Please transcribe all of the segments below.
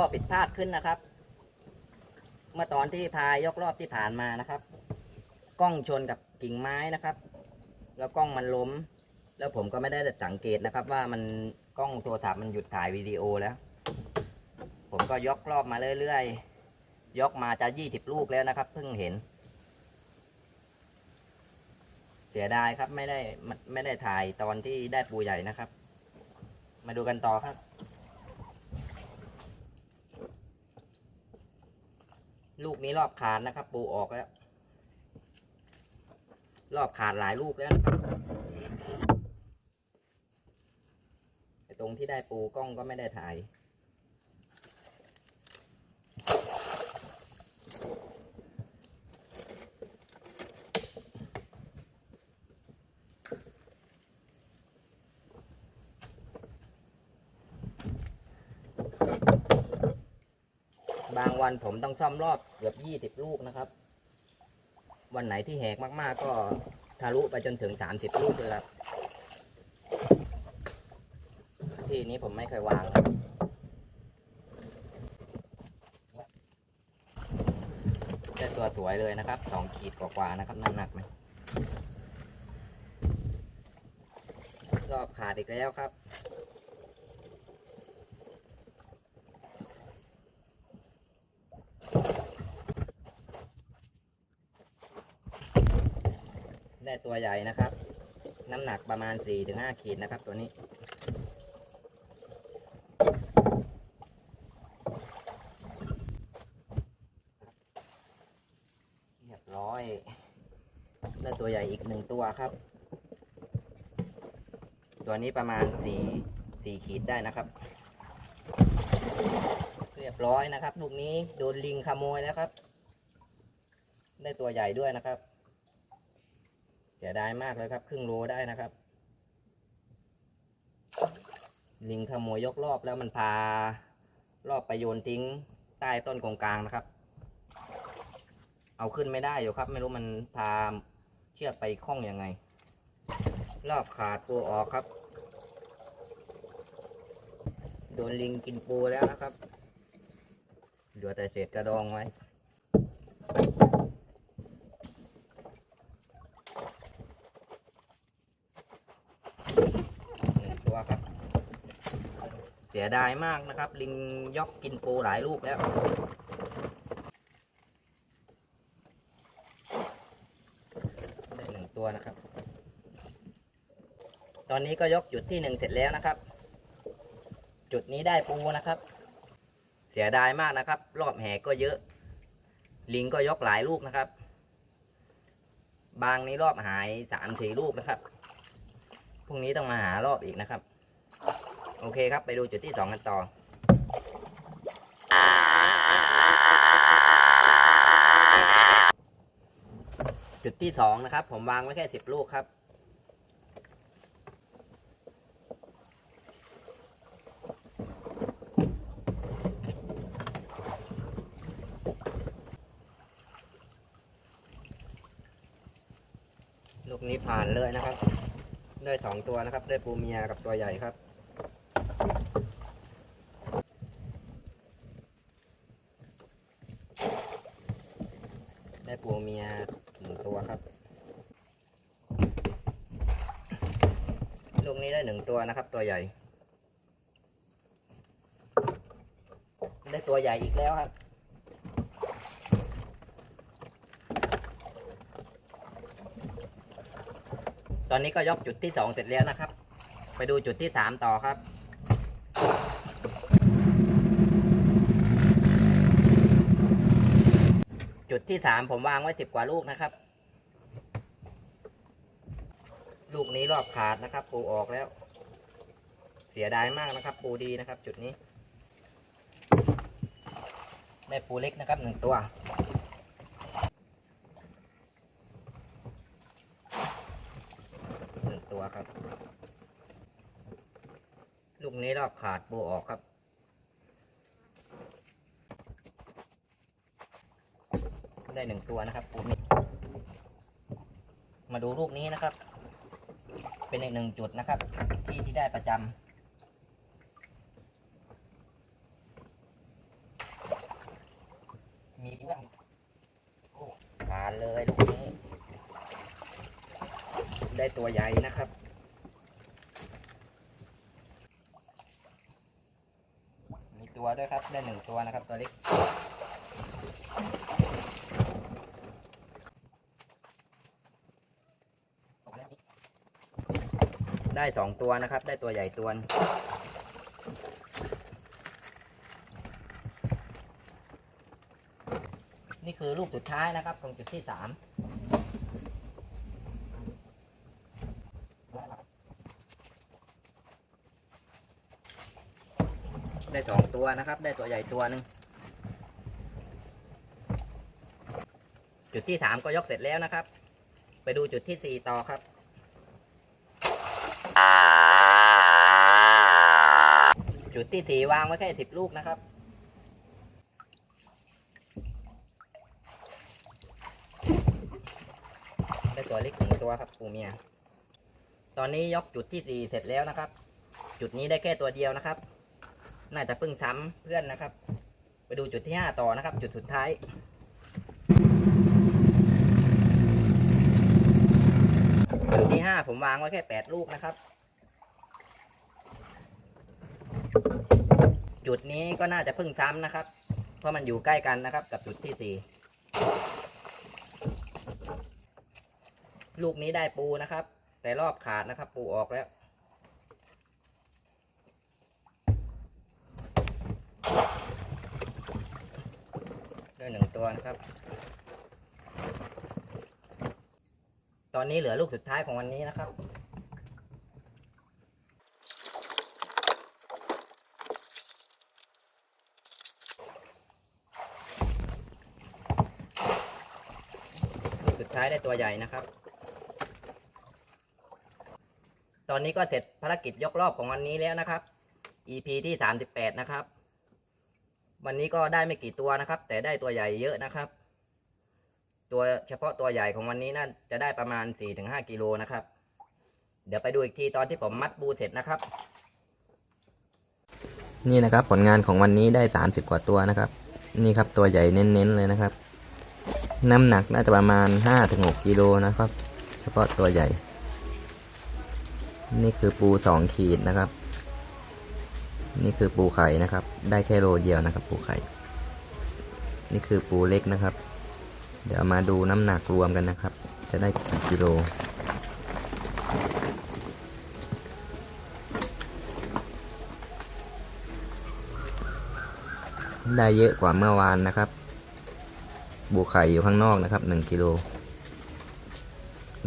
ข้อผิดพลาดขึ้นนะครับ เมื่อตอนที่พายกรอบที่ผ่านมานะครับ กล้องชนกับกิ่งไม้นะครับ แล้วกล้องมันล้ม แล้วผมก็ไม่ได้สังเกตนะครับ ว่ามันกล้องโทรศัพท์มันหยุดถ่ายวิดีโอแล้ว ผมก็ยกรอบมาเรื่อยๆยกมาจะยี่สิบลูกแล้วนะครับ เพิ่งเห็น เสียดายครับไม่ได้ไม่ไม่ได้ถ่ายตอนที่ได้ปูใหญ่นะครับ มาดูกันต่อครับ ลูกนี้รอบขาดนะครับ ปูออกแล้ว รอบขาดหลายลูกแล้วนะครับตรงที่ได้ปูกล้องก็ไม่ได้ถ่าย บางวันผมต้องซ่อมรอบเกือบยี่สิบลูกนะครับ วันไหนที่แหกมาก ๆ ก็ทะลุไปจนถึงสามสิบลูกเลยครับ ที่นี้ผมไม่เคยวางครับได้ตัวสวยเลยนะครับสองขีดกว่าๆนะครับน้ำหนักไหมรอบขาดอีกแล้วครับ ตัวใหญ่นะครับ น้ำหนักประมาณ 4-5 ขีดนะครับ ตัวนี้เรียบร้อยได้ตัวใหญ่อีกหนึ่งตัวครับ ตัวนี้ประมาณ 4 4 ขีดได้นะครับ เรียบร้อยนะครับลูกนี้โดนลิงขโมยแล้วครับ ได้ตัวใหญ่ด้วยนะครับ เสียดายมากเลยครับ ครึ่งโลได้นะครับ ลิงขโมยยกรอบแล้วมันพารอบไปโยนทิ้งใต้ต้นกงกลางนะครับ เอาขึ้นไม่ได้อยู่ครับ ไม่รู้มันพาเชือกไปคล้องอยังไง รอบขาดปูออกครับ โดนลิงกินปูแล้วนะครับเหลือแต่เศษกระดองไว้ หนึ่งตัวครับ เสียดายมากนะครับ ลิงยอกกินปูหลายลูกแล้ว ได้หนึ่งตัวนะครับ ตอนนี้ก็ยกจุดที่หนึ่งเสร็จแล้วนะครับ จุดนี้ได้ปูนะครับ เสียดายมากนะครับ รอบแหก็เยอะ ลิงก็ยกหลายลูกนะครับ บางนี้รอบหายสามสี่ลูกนะครับพรุ่งนี้ต้องมาหารอบอีกนะครับ โอเคครับ ไปดูจุดที่สองกันต่อจุดที่สองนะครับ ผมวางไว้แค่สิบลูกครับ ลูกนี้ผ่านเลยนะครับ ได้สองตัวนะครับ ได้ปูเมียกับตัวใหญ่ครับ ได้ปูเมียหนึ่งตัวครับ ลูกนี้ได้หนึ่งตัวนะครับ ตัวใหญ่ ได้ตัวใหญ่อีกแล้วครับตอนนี้ก็ยกจุดที่สองเสร็จแล้วนะครับ ไปดูจุดที่สามต่อครับ ดที่สามผมวางไว้สิบกว่าลูกนะครับ ลูกนี้รอบขาดนะครับ ปูออกแล้ว เสียดายมากนะครับ ปูดีนะครับ จุดนี้ได้ปูเล็กนะครับหนึ่งตัวหนึ่งตัวครับ ลูกนี้รอบขาดปูออกครับ ได้หนึ่งตัวนะครับปูนี้มาดูลูกนี้นะครับ เป็นอีกหนึ่งจุดนะครับ ที่ที่ได้ประจมีเรื่องโอ้ผ่านเลยลูกนี้ ได้ตัวใหญ่นะครับมีตัวด้วยครับ ได้หนึ่งตัวนะครับตัวเล็ก ได้สองตัวนะครับ ได้ตัวใหญ่ตัวนึงนี่คือลูกสุดท้ายนะครับของจุดที่สามได้สองตัวนะครับ ได้ตัวใหญ่ตัวหนึ่งจุดที่สามก็ยกเสร็จแล้วนะครับ ไปดูจุดที่สี่ต่อครับ จุดที่สี่วางไว้แค่สิบลูกนะครับ ได้ตัวเล็กหนึ่งตัวครับปูเมีย ตอนนี้ยกจุดที่สี่เสร็จแล้วนะครับ จุดนี้ได้แค่ตัวเดียวนะครับ น่าจะพิ่งซ้ำเพื่อนนะครับ ไปดูจุดที่ห้าต่อนะครับ จุดสุดท้ายจุดที่ห้าผมวางไว้แค่แปดลูกนะครับ จุดนี้ก็น่าจะพิ่งซ้ำนะครับ เพราะมันอยู่ใกล้กันนะครับ กับจุดที่สี่ลูกนี้ได้ปูนะครับ แต่รอบขาดนะครับ ปูออกแล้วได้หนึ่งตัวนะครับ ตอนนี้เหลือลูกสุดท้ายของวันนี้นะครับ ลูกสุด ท้ายได้ตัวใหญ่นะครับ ตอนนี้ก็เสร็จภารกิจยกรอบของวันนี้แล้วนะครับ EP ที่สามสิบแปดนะครับ วันนี้ก็ได้ไม่กี่ตัวนะครับ แต่ได้ตัวใหญ่เยอะนะครับ ตัวเฉพาะตัวใหญ่ของวันนี้น่าจะได้ประมาณ4-5กิโลนะครับ เดี๋ยวไปดูอีกทีตอนที่ผมมัดบูเสร็จนะครับ นี่นะครับผลงานของวันนี้ได้30กว่าตัวนะครับ นี่ครับตัวใหญ่เน้นๆเลยนะครับ น้ำหนักน่าจะประมาณ 5-6กิโลนะครับ เฉพาะตัวใหญ่ นี่คือปูสองขีดนะครับ นี่คือปูไข่นะครับ ได้แค่โลเดียวนะครับ ปูไข่ นี่คือปูเล็กนะครับ เดี๋ยวมาดูน้ำหนักรวมกันนะครับ จะได้กี่กิโลได้เยอะกว่าเมื่อวานนะครับ บูไข่อยู่ข้างนอกนะครับ1กิโล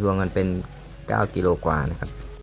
รวมกันเป็น 9 กิโลกว่านะครับ